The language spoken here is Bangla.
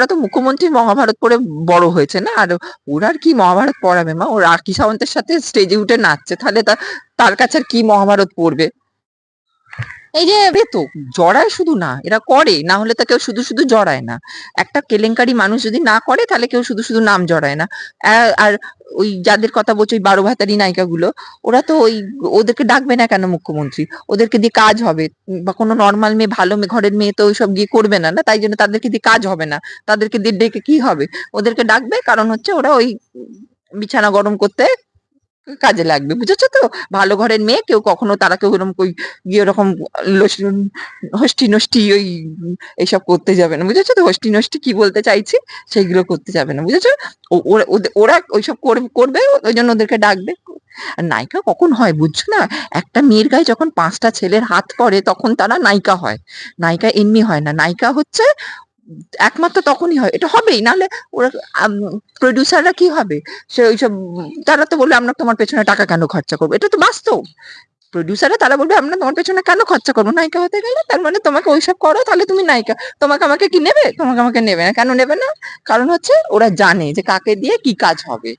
ওরা তো মুখ্যমন্ত্রী মহাভারত পড়ে বড় হয়েছে না? আর ওরা আর কি মহাভারত পড়াবে মা? ওর আর কি সাওন্তের সাথে স্টেজে উঠে নাচছে। তাহলে তার কাছে আর কি মহাভারত পড়বে? এই যে তো জড়ায় শুধু না, এরা করে, না হলে তো কেউ শুধু শুধু জড়ায় না। একটা কেলেঙ্কারি মানুষ যদি না করে, তাহলে কেউ শুধু শুধু নাম জড়ায় না। আর ওই যাদের কথা বলছো ওই বারো ভাতারি নায়িকা গুলো ওরা তো ওই ওদেরকে ডাকবে না কেন মুখ্যমন্ত্রী? ওদেরকে দিয়ে কাজ হবে। বা কোনো নর্মাল মেয়ে, ভালো মেয়ে, ঘরের মেয়ে তো ওইসব গিয়ে করবে না না, তাই জন্য তাদেরকে দিয়ে কাজ হবে না। তাদেরকে দিয়ে ডেকে কি হবে? ওদেরকে ডাকবে, কারণ হচ্ছে ওরা ওই বিছানা গরম করতে কাজে লাগবে, বুঝেছ তো? ভালো ঘরের মেয়ে, কেউ কখনো তারা কেউ এরকম ওই গিয়ে ওরকম হস্টি নষ্টি ওই এইসব করতে যাবে না, বুঝেছ তো? হস্টি নষ্টি কি বলতে চাইছি, সেইগুলো করতে যাবে না, বুঝেছ? ওরা ওইসব করবে- ওই জন্য ওদেরকে ডাকবে। আর নায়িকা কখন হয় বুঝছ না? একটা মেয়ের গায়ে যখন পাঁচটা ছেলের হাত পড়ে, তখন তারা নায়িকা হয়। নায়িকা এমনি হয় না, নায়িকা হচ্ছে একমাত্র তখনই হয়। এটা হবেই, নাহলে ওরা প্রডিউসাররা কি হবে? সে ওইসব, তারা তো বলবে, আমরা তোমার পেছনে টাকা কেন খরচা করব? এটা তো বাস্তব। প্রডিউসাররা তারা বলবে, আমরা তোমার পেছনে কেন খরচা করব? নায়িকা হতে গেলে তার মানে তোমাকে ওইসব করো, তাহলে তুমি নায়িকা, তোমাকে আমাকে কি নেবে? তোমাকে আমাকে নেবে না। কেন নেবে না? কারণ হচ্ছে ওরা জানে যে কাকে দিয়ে কি কাজ হবে।